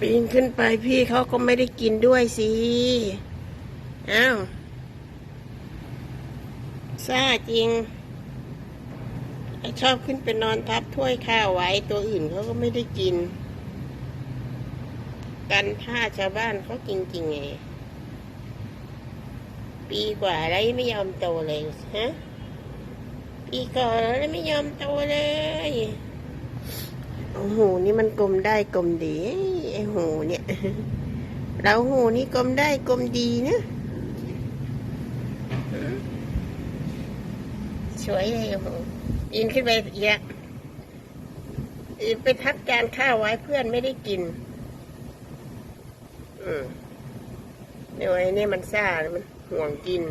ปีนขึ้นไปพี่เขาก็ไม่ได้กินด้วยสิอ้าวซ่าจริงชอบขึ้นไปนอนทับถ้วยข้าวไว้ ตัวอื่นเขาก็ไม่ได้กิน กันผ้าชาวบ้านเขาจริงๆไง ปีกว่าแล้วไม่ยอมโตเลยฮะปีก่อนแล้วไม่ยอมโตเลย หนี่มันกลมได้กลมดีไอ้หูเนี่ยเราหูนี่กลมได้กลมดีนะสวยเลยโอ้โหอินขึ้นไปอีกอะอินไปทับจานข้าวไว้เพื่อนไม่ได้กินอืมเดี๋ยวไอ้นี่มันซ่ามันห่วงกิน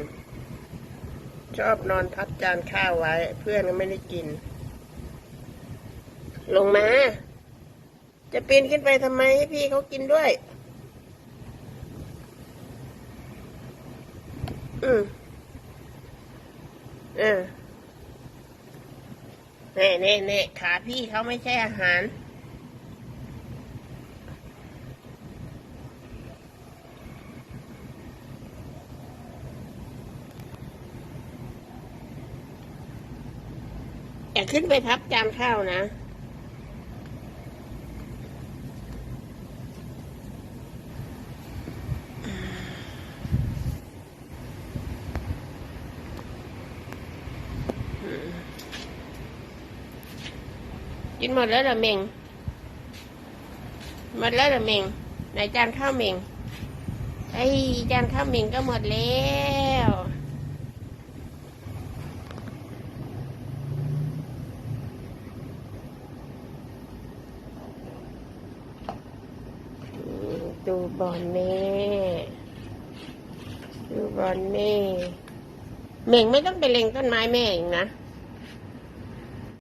ชอบนอนทับจานข้าวไว้ เพื่อนก็ไม่ได้กิน ลงมา จะปีนขึ้นไปทำไมให้พี่เขากินด้วย อืมเออเน่เน่เน่ขาพี่เขาไม่ใช่อาหาร อย่าขึ้นไปทับจานข้าวนะ กินหมดแล้วเหรอเมงหมดแล้วเหรอเมงไหนจานข้าวเมงไอ้จานข้าวเมงก็หมดแล้วดูบอลแม่ดูบอลแม่ เม่งไม่ต้องไปเล็งต้นไม้แม่เองนะ